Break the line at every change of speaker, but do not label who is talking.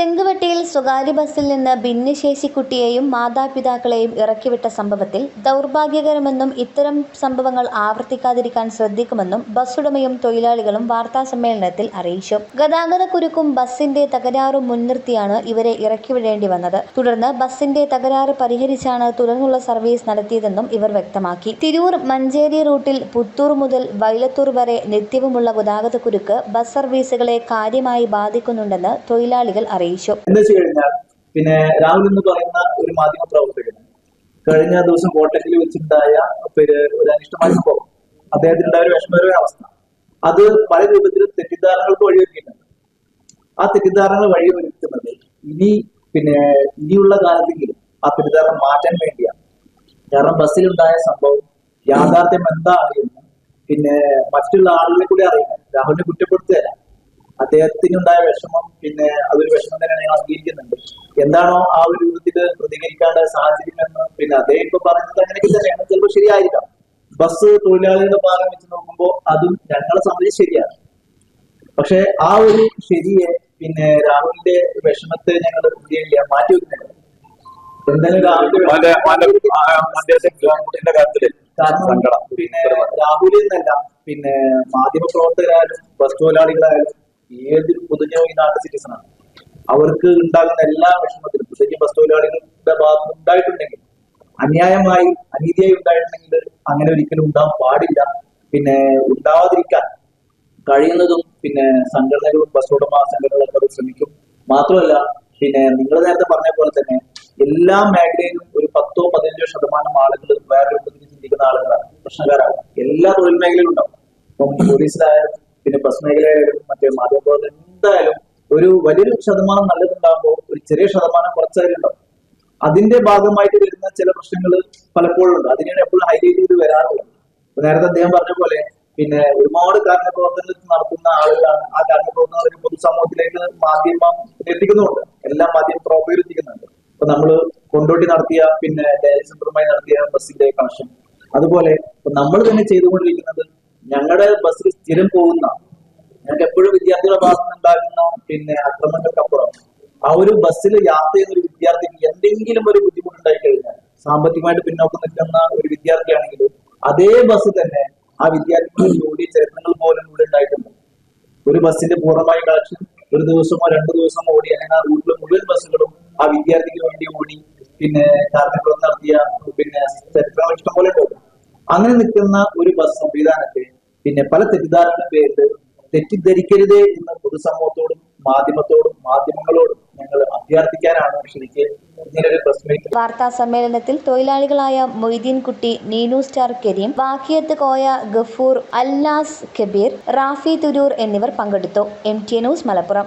ചെങ്കുവെട്ടിയിൽ സ്വകാര്യ ബസ്സിൽ നിന്ന് ഭിന്നശേഷി കുട്ടിയെയും മാതാപിതാക്കളെയും ഇറക്കിവിട്ട സംഭവത്തിൽ ദൗർഭാഗ്യകരമെന്നും ഇത്തരം സംഭവങ്ങൾ ആവർത്തിക്കാതിരിക്കാൻ ശ്രദ്ധിക്കുമെന്നും ബസ്സുടമയും തൊഴിലാളികളും വാർത്താസമ്മേളനത്തിൽ അറിയിച്ചു. ഗതാഗത കുരുക്കും ബസ്സിന്റെ തകരാറും മുൻനിർത്തിയാണ് ഇവരെ ഇറക്കിവിടേണ്ടി വന്നത്. തുടർന്ന് ബസ്സിന്റെ തകരാറ് പരിഹരിച്ചാണ് തുടർന്നുള്ള സർവീസ് നടത്തിയതെന്നും ഇവർ വ്യക്തമാക്കി. തിരൂർ മഞ്ചേരി റൂട്ടിൽ പുത്തൂർ മുതൽ വൈലത്തൂർ വരെ നിത്യവുമുള്ള ഗതാഗത കുരുക്ക് ബസ് സർവീസുകളെ കാര്യമായി ബാധിക്കുന്നുണ്ടെന്ന് തൊഴിലാളികൾ അറിയിച്ചു.
എന്ന് വെച്ച് കഴിഞ്ഞാൽ പിന്നെ രാഹുൽ എന്ന് പറയുന്ന ഒരു മാധ്യമ പ്രവർത്തകൻ. കഴിഞ്ഞ ദിവസം കോട്ടക്കിൽ വെച്ചിട്ടുണ്ടായ ഒരു അനിഷ്ടമായ സംഭവം. അദ്ദേഹത്തിനുണ്ടായ ഒരു വിഷമകരമായ അവസ്ഥ. അത് പല രൂപത്തിൽ തെറ്റിദ്ധാരണകൾക്ക് വഴിയൊരുക്കുന്നുണ്ട് ആ തെറ്റിദ്ധാരണകൾ വഴിയൊരുക്കുന്നത് ഇനി പിന്നെ ഇനിയുള്ള കാലത്തെങ്കിലും ആ തെറ്റിദ്ധാരണ മാറ്റാൻ വേണ്ടിയാണ് കാരണം ബസ്സിലുണ്ടായ സംഭവം യാഥാർത്ഥ്യം എന്താണ് എന്ന് പിന്നെ മറ്റുള്ള ആളുകളെ കൂടി അറിയിക്കാൻ രാഹുലിനെ കുറ്റപ്പെടുത്തുകയല്ല. അദ്ദേഹത്തിനുണ്ടായ വിഷമം പിന്നെ അതൊരു വിഷമം തന്നെയാണ് ഞങ്ങൾ അംഗീകരിക്കുന്നുണ്ട്. എന്താണോ ആ ഒരു രൂപത്തിൽ പ്രതികരിക്കാതെ സാഹചര്യം എന്ന് പിന്നെ അദ്ദേഹം ഇപ്പൊ പറഞ്ഞത് അങ്ങനെയൊക്കെ തന്നെയാണ്. ചിലപ്പോൾ ശരിയായിരിക്കാം. ബസ് തൊഴിലാളികളുടെ ഭാഗം വെച്ച് നോക്കുമ്പോൾ അതും ഞങ്ങളെ സംബന്ധിച്ച് ശരിയാണ്. പക്ഷെ ആ ഒരു ശരിയെ പിന്നെ രാഹുലിന്റെ വിഷമത്തെ ഞങ്ങൾ മാറ്റി വെക്കുന്നില്ല. എന്തായാലും രാഹുലിന്റെ
കാര്യത്തിൽ
കാരണം പിന്നെ രാഹുലിൽ നിന്നല്ല പിന്നെ മാധ്യമ പ്രവർത്തകരായാലും ബസ് തൊഴിലാളികളായാലും ഏതൊരു പൊതുജനവും ഈ നാട്ടിലെ സിറ്റിസൺ ആണ്. അവർക്ക് ഉണ്ടാകുന്ന എല്ലാ വിഷമത്തിലും പ്രത്യേകിച്ച് ബസ് തൊഴിലാളികളുടെ ഭാഗത്ത് ഉണ്ടായിട്ടുണ്ടെങ്കിൽ അന്യായമായി അനീതിയായി ഉണ്ടായിട്ടുണ്ടെങ്കിൽ അങ്ങനെ ഒരിക്കലും ഉണ്ടാവാൻ പാടില്ല. പിന്നെ ഉണ്ടാവാതിരിക്കാൻ കഴിയുന്നതും പിന്നെ സംഘടനകളും ബസ് ഉടമ സംഘടനകളൊക്കെ ശ്രമിക്കും. മാത്രമല്ല പിന്നെ നിങ്ങൾ നേരത്തെ പറഞ്ഞ പോലെ തന്നെ എല്ലാ മേഖലയിലും ഒരു പത്തോ പതിനഞ്ചോ ശതമാനം ആളുകൾ വേറെ രൂപത്തിൽ ചിന്തിക്കുന്ന ആളുകളാണ് പ്രശ്നക്കാരാണ്. എല്ലാ തൊഴിൽ മേഖലയിലും ഉണ്ടാവും. ഇപ്പം പോലീസിലായാലും പിന്നെ ബസ് മേഖലയായാലും മറ്റേ മാധ്യമപ്രവർത്തനം എന്തായാലും ഒരു വലിയൊരു ശതമാനം നല്ലതുണ്ടാകുമ്പോൾ ഒരു ചെറിയ ശതമാനം കുറച്ചായാലും അതിന്റെ ഭാഗമായിട്ട് വരുന്ന ചില പ്രശ്നങ്ങൾ പലപ്പോഴും ഉണ്ട്. അതിനാണ് എപ്പോഴും ഹൈലൈറ്റ് ചെയ്ത് വരാറുള്ളത്. നേരത്തെ അദ്ദേഹം പറഞ്ഞ പോലെ പിന്നെ ഒരുപാട് കാരണ പ്രവർത്തനങ്ങൾ നടത്തുന്ന ആളുകളാണ്. ആ കാരണ പ്രവർത്തനങ്ങൾ പൊതുസമൂഹത്തിലേക്ക് മാധ്യമം എത്തിക്കുന്നുണ്ട് എല്ലാ മാധ്യമ പ്രവർത്തകരും എത്തിക്കുന്നുണ്ട്. ഇപ്പൊ നമ്മൾ കൊണ്ടോട്ടി നടത്തിയ പിന്നെ സെന്ററുമായി നടത്തിയ ബസ്സിന്റെ കണക്ഷൻ. അതുപോലെ നമ്മൾ തന്നെ ചെയ്തുകൊണ്ടിരിക്കുന്നത് ഞങ്ങളുടെ ബസ്സിൽ സ്ഥിരം പോകുന്ന ഞങ്ങൾക്ക് എപ്പോഴും വിദ്യാർത്ഥികളുടെ ഭാഗത്ത് ഉണ്ടാകുന്ന പിന്നെ അക്രമങ്ങൾക്കപ്പുറം ആ ഒരു ബസ്സിൽ യാത്ര ചെയ്യുന്ന ഒരു വിദ്യാർത്ഥിക്ക് എന്തെങ്കിലും ഒരു ബുദ്ധിമുട്ടുണ്ടായി കഴിഞ്ഞാൽ സാമ്പത്തികമായിട്ട് പിന്നോക്കം നിൽക്കുന്ന ഒരു വിദ്യാർത്ഥിയാണെങ്കിൽ അതേ ബസ് തന്നെ ആ വിദ്യാർത്ഥികളുടെ ജോലി ചരിത്രങ്ങൾ പോലും ഇവിടെ ഉണ്ടായിട്ടുണ്ട്. ഒരു ബസ്സിന്റെ പൂർണമായ കളക്ഷൻ ഒരു ദിവസമോ രണ്ടു ദിവസമോ ഓടി അല്ലെങ്കിൽ ആ റൂട്ടിലെ മുഴുവൻ ബസ്സുകളും ആ വിദ്യാർത്ഥിക്ക് വേണ്ടി ഓടി പിന്നെ കാരണപ്രവർത്തനം നടത്തിയ പിന്നെ ചരിത്രം ഇഷ്ടം പോലെ ഉണ്ട്. അങ്ങനെ നിൽക്കുന്ന ഒരു ബസ് സംവിധാനത്തെ പിന്നെ പല തെറ്റിദ്ധാരണ പേരിൽ തെറ്റിദ്ധരിക്കരുതേ എന്ന് പൊതുസമൂഹത്തോടും മാധ്യമത്തോടും മാധ്യമങ്ങളോടും ഞങ്ങൾ അഭ്യർത്ഥിക്കാനാണ് ശരിക്ക് പ്രസ്
വാർത്താ സമ്മേളനത്തിൽ തൊഴിലാളികളായ മൊയ്തീൻ കുട്ടി നീനു സ്റ്റാർ കരീം വാക്കിയത്ത് കോയ ഗഫൂർ അൽനാസ് കബീർ റാഫി തുരൂർ എന്നിവർ പങ്കെടുത്തു. M T news Malappuram.